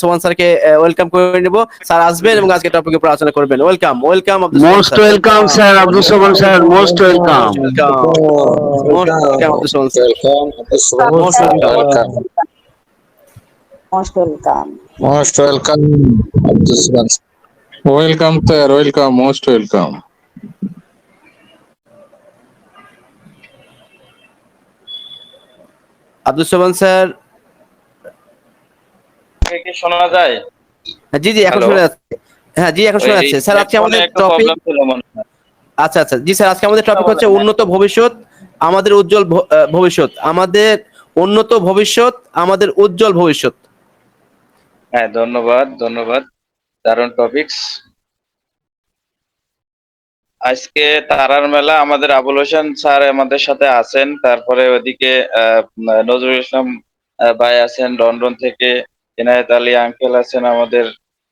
সোমান স্যারকে ওয়েলকাম করে নেব স্যার আসবেন এবং আজকে টপিকের উপর আলোচনা করবেন welcome welcome most welcome sir Abdul Soman sir most welcome welcome welcome Abdul Soman sir welcome. Most welcome. Most welcome. Abdul Salam. Welcome, sir. Welcome. Most Abdul Soman sir কি শোনা যায়? জি জি এখন শোনা যাচ্ছে। হ্যাঁ জি এখন শোনা যাচ্ছে। স্যার আজকে আমাদের টপিক হয়। আচ্ছা আচ্ছা। জি স্যার আজকে আমাদের টপিক হচ্ছে উন্নত ভবিষ্যৎ আমাদের উজ্জ্বল ভবিষ্যৎ। আমাদের উন্নত ভবিষ্যৎ আমাদের উজ্জ্বল ভবিষ্যৎ। হ্যাঁ ধন্যবাদ ধন্যবাদ। দারুণ টপিকস আজকে তারার মেলা আমাদের আবুল হোসেন স্যার আমাদের সাথে আছেন। তারপরে ওদিকে নজরুল ইসলাম ভাই আছেন লন্ডন থেকে। এনায়েত আলী আঙ্কেল আছেন আমাদের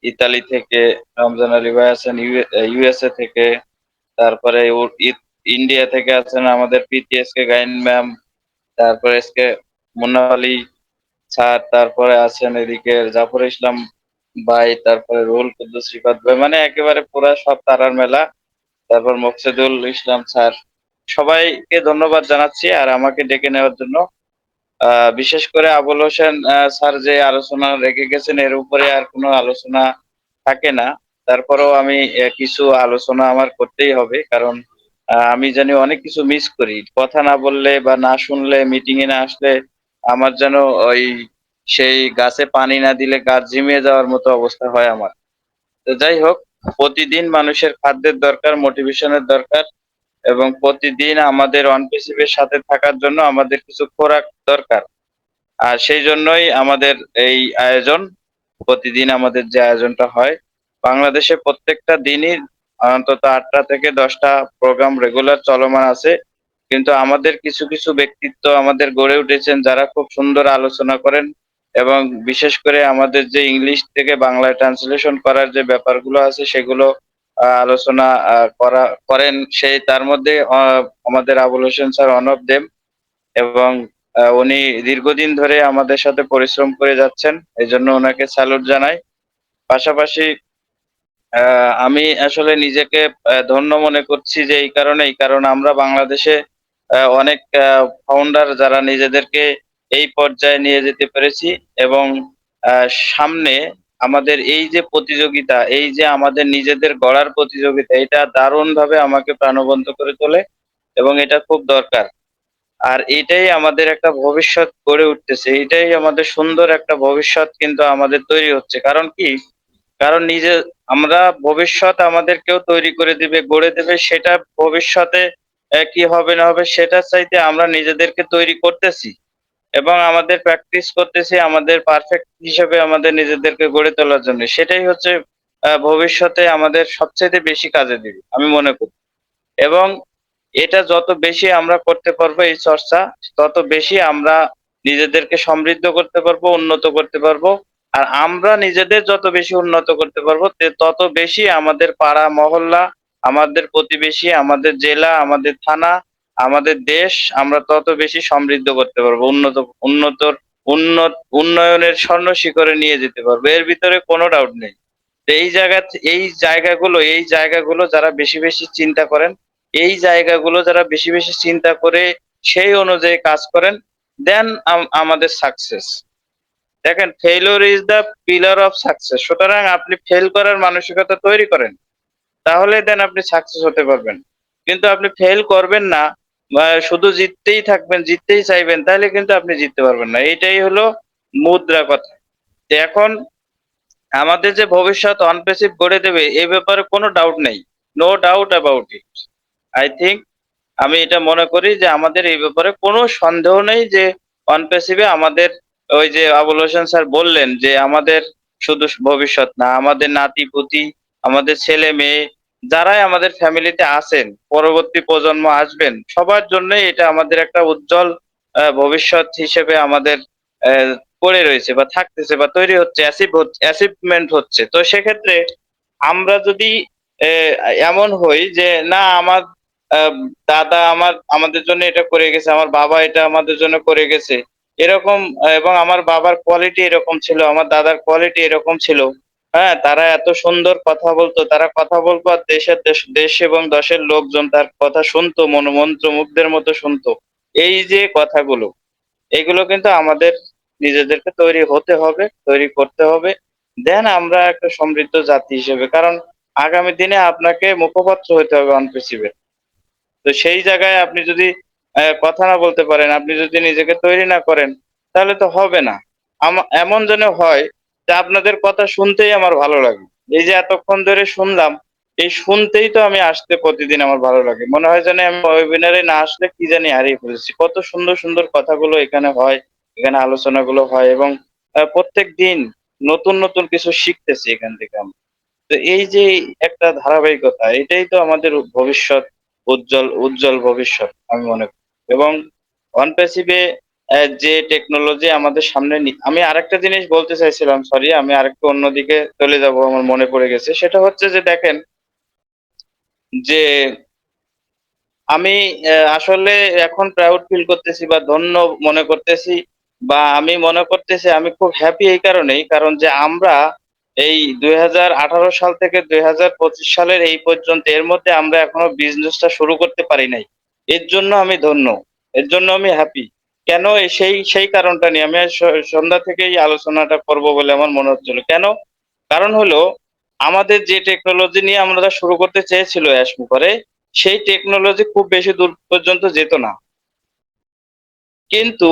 ইতালি থেকে, রমজান আলী ভাই আছেন ইউএসএ থেকে, তারপরে ইন্ডিয়া থেকে আছেন আমাদের পিটিএস কে গাইন ম্যাম, তারপরে এসকে মুন্না আলী স্যার, তারপরে আছেন এদিকে জাফর ইসলাম ভাই, তারপরে রুহুল কুদ্দুস রিফাত ভাই মানে একেবারে পুরা সব তারার মেলা, তারপর মকসেদুল ইসলাম স্যার। সবাইকে ধন্যবাদ জানাচ্ছি আর আমাকে ডেকে নেওয়ার জন্য বিশেষ করে আবুল হোসেন স্যার যে আলোচনা রেখে গেছেন, এর উপরে আর কোনো আলোচনা থাকে না। তারপরেও আমি কিছু আলোচনা আমার করতেই হবে, কারণ আমি জানি অনেক কিছু মিস করি। কথা না বললে বা না শুনলে মিটিং এ না আসলে আমার যেন ওই সেই গাছে পানি না দিলে গাছ ঝিমিয়ে যাওয়ার মতো অবস্থা হয় আমার। তো যাই হোক, প্রতিদিন মানুষের খাদ্যের দরকার মোটিভেশনের দরকার। এবং প্রতিদিন আমাদের অনপেসিভের সাথে থাকার জন্য আমাদের কিছু খোরাক দরকার। আর সেই জন্যই আমাদের এই আয়োজন, প্রতিদিন আমাদের যে আয়োজনটা হয়, বাংলাদেশে প্রত্যেকটা দিনই অন্তত আটটা থেকে দশটা প্রোগ্রাম রেগুলার চলমান আছে। কিন্তু আমাদের কিছু কিছু ব্যক্তিত্ব আমাদের গড়ে উঠেছেন যারা খুব সুন্দর আলোচনা করেন এবং বিশেষ করে আমাদের যে ইংলিশ থেকে বাংলায় ট্রান্সলেশন করার যে ব্যাপারগুলো আছে সেগুলো আলোচনা করা, করেন। সেই, তার মধ্যে আমাদের Abul Hossain sir one of them এবং উনি দীর্ঘদিন ধরে আমাদের সাথে পরিশ্রম করে যাচ্ছেন। এই জন্য ওনাকে স্যালুট জানাই। পাশাপাশি আমি আসলে নিজেকে ধন্য মনে করছি যে এই কারণেই, কারণ আমরা বাংলাদেশে অনেক ফাউন্ডার যারা নিজেদেরকে এই পর্যায়ে নিয়ে যেতে পেরেছি এবং সামনে আমাদের এই যে প্রতিযোগিতা, এই যে আমাদের নিজেদের গড়ার প্রতিযোগিতা, এটা দারুণ ভাবে আমাকে প্রাণবন্ত করে তোলে এবং এটা খুব দরকার। আর এটাই আমাদের একটা ভবিষ্যৎ গড়ে উঠতেছে, এটাই আমাদের সুন্দর একটা ভবিষ্যৎ কিন্তু আমাদের তৈরি হচ্ছে। কারণ কি? কারণ নিজে, আমরা ভবিষ্যৎ আমাদের কেউ তৈরি করে দিবে, গড়ে দেবে, সেটা ভবিষ্যতে কি হবে না হবে সেটা চাইতে আমরা নিজেদেরকে তৈরি করতেছি। এবং আমাদের প্র্যাকটিস করতেছি আমাদের পারফেক্ট হিসেবে আমাদের নিজেদেরকে গড়ে তোলার জন্য। সেটাই হচ্ছে ভবিষ্যতে আমাদের সবচেয়ে বেশি কাজে দিবে, আমি মনে করি। এবং এটা যত বেশি আমরা করতে পারব এই চর্চা, তত বেশি আমরা নিজেদেরকে সমৃদ্ধ করতে পারব, উন্নত করতে পারব। আর আমরা নিজেদের যত বেশি উন্নত করতে পারব তত বেশি আমাদের পাড়া, মহল্লা, আমাদের প্রতিবেশী, আমাদের জেলা, আমাদের থানা আমাদের দেশ আমরা তত বেশি সমৃদ্ধ করতে পারব, উন্নত উন্নতর উন্নত, উন্নয়নের স্বর্ণ শিখরে নিয়ে যেতে পারব, এর ভিতরে কোনো ডাউট নেই। এই জায়গা, এই জায়গাগুলো এই জায়গাগুলো যারা বেশি বেশি চিন্তা করেন, এই জায়গাগুলো যারা বেশি বেশি চিন্তা করে সেই অনুযায়ী কাজ করেন দেন আমাদের সাকসেস দেখেন failure is the pillar of success সুতরাং আপনি ফেল করার মানসিকতা তৈরি করেন, তাহলে দেন আপনি সাকসেস হতে পারবেন। কিন্তু আপনি ফেল করবেন না শুধু জিততেই থাকবেন, জিততেই চাইবেন, তাহলে কিন্তু আপনি জিততে পারবেন না। এইটাই হলো মুদ্রা কথা। এখন আমাদের যে ভবিষ্যৎ অনপেসিভ গড়ে দেবে এই ব্যাপারে কোনো ডাউট নেই। No doubt about it I think আমি এটা মনে করি যে আমাদের এই ব্যাপারে কোনো সন্দেহ নেই যে অনপেসিভে আমাদের ওই যে আবুল হোসেন স্যার বললেন যে আমাদের শুধু ভবিষ্যৎ না, আমাদের নাতি পুতি আমাদের ছেলে মেয়ে যারাই আমাদের ফ্যামিলিতে আছেন, পরবর্তী প্রজন্ম আসবেন, সবার জন্য এটা আমাদের একটা উজ্জ্বল ভবিষ্যৎ হিসেবে আমাদের পড়ে রয়েছে বা থাকতেছে বা তৈরি হচ্ছে অ্যাচিভমেন্ট হচ্ছে। তো সেক্ষেত্রে আমরা যদি এমন হই যে না, আমার দাদা আমার, আমাদের জন্য এটা করে গেছে, আমার বাবা এটা আমাদের জন্য করে গেছে, এরকম, এবং আমার বাবার কোয়ালিটি এরকম ছিল, আমার দাদার কোয়ালিটি এরকম ছিল হ্যাঁ তারা এত সুন্দর কথা বলতো, তারা কথা বলতো আর দেশের দেশ এবং দশের লোকজন তার কথা শুনতো মনোমন্ত্র মুগ্ধের মতো শুনতো। এই যে কথাগুলো, এগুলো কিন্তু আমাদের নিজেদেরকে তৈরি হতে হবে, তৈরি করতে হবে। দেন আমরা একটা সমৃদ্ধ জাতি হিসেবে, কারণ আগামী দিনে আপনাকে মুখপাত্র হতে হবে অনপ্রেসিভের তো সেই জায়গায় আপনি যদি কথা না বলতে পারেন, আপনি যদি নিজেকে তৈরি না করেন, তাহলে তো হবে না। এমন যেন হয় যে আপনাদের কথা শুনতেই আমার ভালো লাগে। এই যে এতক্ষণ ধরে শুনলাম, এই শুনতেই তো আমি আসতে প্রতিদিন আমার ভালো লাগে। মনে হয় যেন আমি ওয়েবিনারে না আসলে কি জানি হারিয়ে ফেলেছি। কত সুন্দর সুন্দর কথাগুলো এখানে হয়, এখানে আলোচনাগুলো হয় এবং প্রত্যেক দিন নতুন নতুন কিছু শিখতেছি এখান থেকে আমি। তো এই যে একটা ধারাবাহিকতা, এটাই তো আমাদের ভবিষ্যৎ, উজ্জ্বল উজ্জ্বল ভবিষ্যৎ আমি মনে করি। এবং অনপ্যাসিভে যে টেকনোলজি আমাদের সামনে আমি আরেকটা জিনিস বলতে চাইছিলাম সরি আমি আরেকটু অন্যদিকে চলে যাব, আমার মনে পড়ে গেছে। সেটা হচ্ছে যে দেখেন, যে আমি আসলে এখন প্রাউড ফিল করতেছি বা ধন্য মনে করতেছি বা আমি মনে করতেছি, আমি খুব হ্যাপি এই কারণেই, কারণ যে আমরা এই দুই হাজার আঠারো সাল থেকে দুই হাজার পঁচিশ সালের এই পর্যন্ত এর মধ্যে আমরা এখনও বিজনেসটা শুরু করতে পারি নাই। এর জন্য আমি ধন্য, এর জন্য আমি হ্যাপি কেন সেই সেই কারণটা নিয়ে? আমি সন্ধ্যা থেকেই আলোচনাটা করব বলে আমার মনে হচ্ছিল। কেন? কারণ হলো, আমাদের যে টেকনোলজি নিয়ে আমরা শুরু করতে চেয়েছিল অ্যাসমুখারে সেই টেকনোলজি খুব বেশি দূর পর্যন্ত যেত না। কিন্তু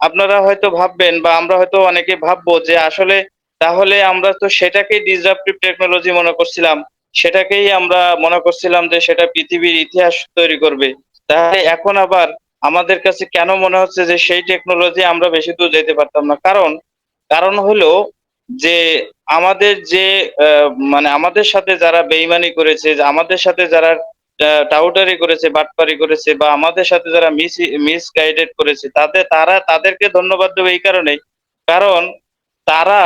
আপনারা হয়তো ভাববেন বা আমরা হয়তো অনেকে ভাববো যে আসলে তাহলে আমরা তো সেটাকেই ডিসরাপটিভ টেকনোলজি মনে করছিলাম, সেটাকেই আমরা মনে করছিলাম যে সেটা পৃথিবীর ইতিহাস তৈরি করবে। তাহলে এখন আবার আমাদের কাছে কেন মনে হচ্ছে যে সেই টেকনোলজি আমরা বেশি দূর যেতে পারতাম না? কারণ কারণ হলো যে আমাদের যে মানে আমাদের সাথে যারা বেইমানি করেছে আমাদের সাথে যারা টাউটারি করেছে, বাটপারি করেছে বা আমাদের সাথে যারা মিস মিস গাইডেড করেছে, তাদের, তারা, তাদেরকে ধন্যবাদ দেবো এই কারণেই। কারণ, তারা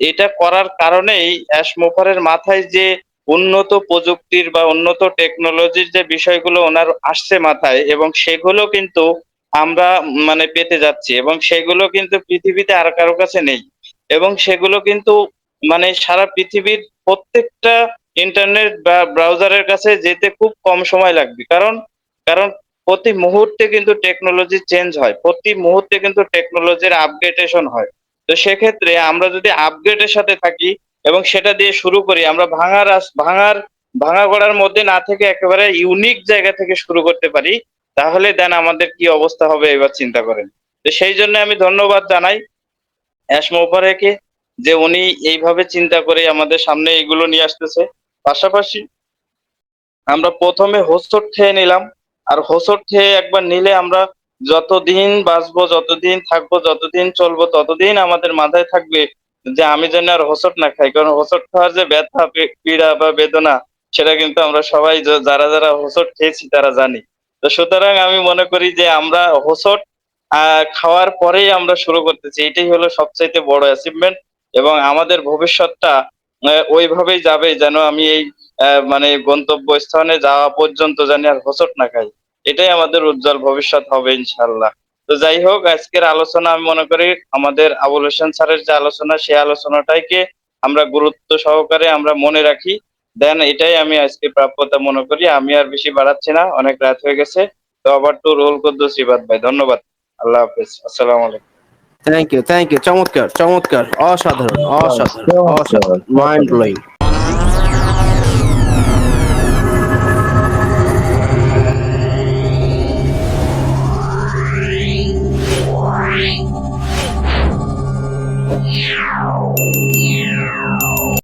এটা করার কারণেই অ্যাশ মোফারের মাথায় যে উন্নত প্রযুক্তির বা উন্নত টেকনোলজির যে বিষয়গুলো ওনার আসছে মাথায় এবং সেগুলো কিন্তু আমরা মানে পেতে যাচ্ছি এবং সেগুলো কিন্তু পৃথিবীতে আর কারও কাছে নেই এবং সেগুলো কিন্তু মানে সারা পৃথিবীর প্রত্যেকটা ইন্টারনেট বা ব্রাউজারের কাছে যেতে খুব কম সময় লাগবে। কারণ কারণ প্রতি মুহূর্তে কিন্তু টেকনোলজি চেঞ্জ হয়, প্রতি মুহূর্তে কিন্তু টেকনোলজির আপগ্রেডেশন হয়। তো সেক্ষেত্রে আমরা যদি আপগ্রেডের সাথে থাকি এবং সেটা দিয়ে শুরু করি। আমরা ভাঙার ভাঙার, ভাঙা গড়ার মধ্যে না থেকে একেবারে ইউনিক জায়গা থেকে শুরু করতে পারি, তাহলে দেন আমাদের কি অবস্থা হবে এবার চিন্তা করেন। তো সেই জন্য আমি ধন্যবাদ জানাই অ্যাসমোপারেকে যে উনি এইভাবে চিন্তা করে আমাদের সামনে এগুলো নিয়ে আসতেছে। পাশাপাশি আমরা প্রথমে হোসট খেয়ে নিলাম, আর হোসট খেয়ে একবার নিলে আমরা যতদিন বাঁচবো, যতদিন থাকব, যতদিন চলবো, ততদিন আমাদের মাথায় থাকবে যে আমি যেন আর হোসট না খাই, কারণ হোসট খাওয়ার যে ব্যথা পীড়া বা বেদনা, সেটা কিন্তু আমরা সবাই যারা যারা হোসট খেয়েছি তারা জানি। তো সুতরাং আমি মনে করি যে আমরা হোসট খাওয়ার পরেই আমরা শুরু করতেছি। এটাই হলো সবচাইতে বড় অ্যাচিভমেন্ট এবং আমাদের ভবিষ্যৎটা ওইভাবেই যাবে যেন আমি এই মানে গন্তব্য স্থানে যাওয়া পর্যন্ত জানি আর হোসট না খাই। এটাই আমাদের উজ্জ্বল ভবিষ্যৎ হবে ইনশাল্লাহ তো যাই হোক, আজকের আলোচনা আমি মনে করি আমাদের আবুল হোসেন স্যারের যে আলোচনা, সেই আলোচনাটাইকে আমরা গুরুত্ব সহকারে আমরা মনে রাখি। দেন এটাই আমি আজকে প্রাপ্যতা মনে করি। আমি আর বেশি বাড়াচ্ছি না, অনেক রাত হয়ে গেছে। তো আবার টু রোল করদো শ্রীবাদ ভাই, ধন্যবাদ। আল্লাহ হাফেজ, আসসালামু আলাইকুম। থ্যাংক ইউ থ্যাংক ইউ চমৎকার চমৎকার, অসাধারণ অসাধারণ অসাধারণ মাইন্ড ব্লোয়িং